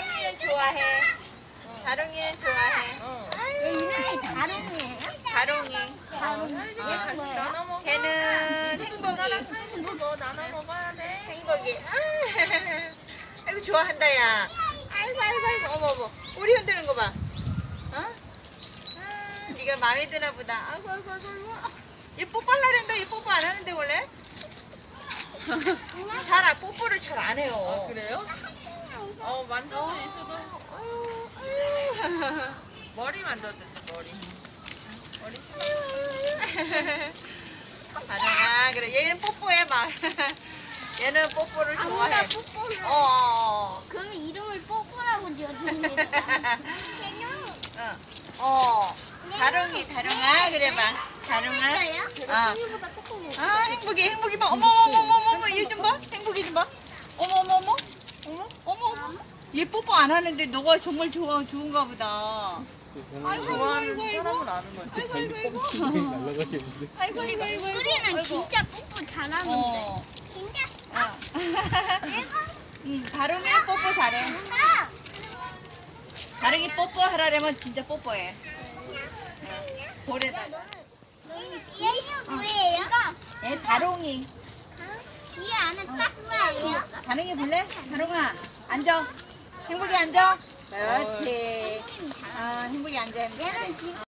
다롱이는 좋아해. 다롱이는 좋아해. 이름이 다롱이에요? 다롱이. 다롱이. 아, 나눠 먹어. 걔는 행복이. 너 나눠 먹어야 돼. 행복이. 아, 아이고 좋아한다 야. 아이고 아이고 아이고 어머 어머. 우리 흔드는 거 봐. 어? 아, 네가 마음에 드나 보다. 아이고 아이고 아이고. 아이고. 얘 뽀뽀를 하는데 얘 뽀뽀 안 하는데 원래? 잘 안- 뽀뽀를 잘 안 해요. 아, 그래요? 어 만져서 있어도 아유, 아유. 머리 만져줬지 머리. 머리 다정아 그래 얘는 뽀뽀해 막. 얘는 뽀뽀를 아무나 좋아해. 뽀뽀를. 어, 어. 그럼 이름을 뽀뽀라고 지어줍니다. 어. 어. 다롱이 다롱아 그래 봐. 다롱아. 어. 조금 못. 아 행복이 행복이 봐 어머 어머 어머 어머 어머 얘좀 봐 행복이 좀봐 어머 어머 어머 어머 어머 어머 얘 뽀뽀 안 하는데 너가 정말 좋아 좋은가 보다 아이고 좋아하는 아이고 아이고 사람을 아는 거지. 아이고 아이고 아이고 날라가겠는데. 아이고 아이고 아이고 우리는 아이고. 진짜 뽀뽀 잘하는데. 어. 진짜. 어. 응 다롱이 뽀뽀 잘해 아! 다롱이 뽀뽀 하라면 진짜 뽀뽀해 볼에다 얘는 뭐예요? 얘 다롱이 뒤에 안에 딱 뭐예요? 다롱이 볼래? 다롱아 앉아 행복이 앉아. 그렇지. 어, 행복이 앉아 행복이 지금